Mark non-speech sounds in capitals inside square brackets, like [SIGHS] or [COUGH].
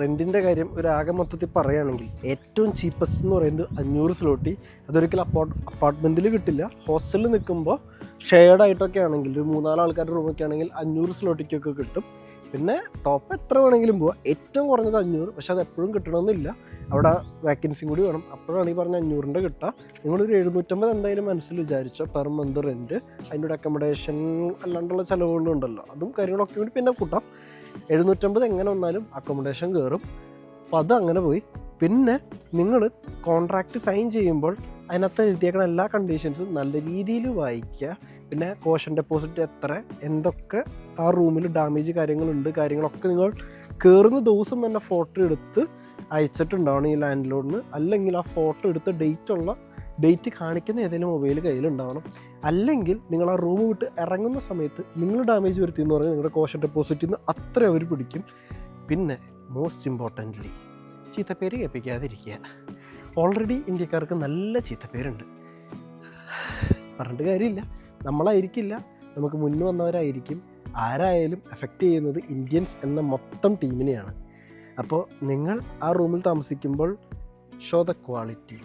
റെന്റിന്റെ കാര്യം ഒരു ആകെ മൊത്തത്തിൽ പറയുകയാണെങ്കിൽ ഏറ്റവും ചീപ്പസ്റ്റ് എന്ന് പറയുന്നത് അഞ്ഞൂറ് സ്ലോട്ടി അതൊരിക്കലും അപ്പാർട്ട് അപ്പാർട്ട്മെന്റിൽ കിട്ടില്ല. ഹോസ്റ്റലിൽ നിൽക്കുമ്പോൾ ഷെയർഡ് ആയിട്ടൊക്കെ ആണെങ്കിൽ ഒരു മൂന്നാൽ ആൾക്കാരുടെ റൂമൊക്കെ ആണെങ്കിൽ അഞ്ഞൂറ് സ്ലോട്ടിക്കൊക്കെ കിട്ടും. പിന്നെ ടോപ്പ് എത്ര വേണമെങ്കിലും പോവാം. ഏറ്റവും കുറഞ്ഞത് അഞ്ഞൂറ് പക്ഷെ അത് എപ്പോഴും കിട്ടണമെന്നില്ല. അവിടെ വാക്കൻസിയും കൂടി വേണം. അപ്പോഴാണ് ഈ പറഞ്ഞ അഞ്ഞൂറിന്റെ കിട്ടുക. നിങ്ങളൊരു എഴുന്നൂറ്റമ്പത് എന്തായാലും മനസ്സിൽ വിചാരിച്ചോ പെർ മന്ത് റെന്റ് അതിന്റെ അക്കോമഡേഷൻ അല്ലാണ്ടുള്ള ചിലവുകളും ഉണ്ടല്ലോ. അതും കാര്യങ്ങളൊക്കെ കൂടി പിന്നെ കൂട്ടാം. എഴുന്നൂറ്റമ്പത് എങ്ങനെ വന്നാലും അക്കോമഡേഷൻ കയറും അപ്പോൾ അത് അങ്ങനെ പോയി. പിന്നെ നിങ്ങൾ കോൺട്രാക്റ്റ് സൈൻ ചെയ്യുമ്പോൾ അതിനകത്ത് എഴുതിയേക്കുന്ന എല്ലാ കണ്ടീഷൻസും നല്ല രീതിയിൽ വായിക്കുക. പിന്നെ കോഷൻ ഡെപ്പോസിറ്റ് എത്ര എന്തൊക്കെ ആ റൂമിൽ ഡാമേജ് കാര്യങ്ങളുണ്ട് കാര്യങ്ങളൊക്കെ നിങ്ങൾ കയറുന്ന ദിവസം തന്നെ ഫോട്ടോ എടുത്ത് അയച്ചിട്ടുണ്ടാവണം ഈ ലാൻഡ് ലോഡിന് അല്ലെങ്കിൽ ആ ഫോട്ടോ എടുത്ത ഡേറ്റ് ഉള്ള ഡേറ്റ് കാണിക്കുന്ന ഏതെങ്കിലും മൊബൈൽ കയ്യിലുണ്ടാവണം. അല്ലെങ്കിൽ നിങ്ങൾ ആ റൂം വിട്ട് ഇറങ്ങുന്ന സമയത്ത് നിങ്ങൾ ഡാമേജ് വരുത്തി എന്ന് പറഞ്ഞാൽ നിങ്ങളുടെ കോഷൻ ഡെപ്പോസിറ്റിൽ നിന്ന് അത്ര അവർ പിടിക്കും. പിന്നെ മോസ്റ്റ് ഇമ്പോർട്ടന്റ്ലി ചീത്തപ്പേര് കേൾപ്പിക്കാതിരിക്കുക. ഓൾറെഡി ഇന്ത്യക്കാർക്ക് നല്ല ചീത്തപ്പേരുണ്ട്. [SIGHS] പറഞ്ഞിട്ട് കാര്യമില്ല. നമ്മളായിരിക്കില്ല. നമുക്ക് മുന്നു വന്നവരായിരിക്കും. ആരായാലും എഫക്റ്റ് ചെയ്യുന്നത് ഇന്ത്യൻസ് എന്ന മൊത്തം ടീമിനെയാണ് അപ്പോൾ നിങ്ങൾ ആ റൂമിൽ താമസിക്കുമ്പോൾ ഷോ ദ ക്വാളിറ്റി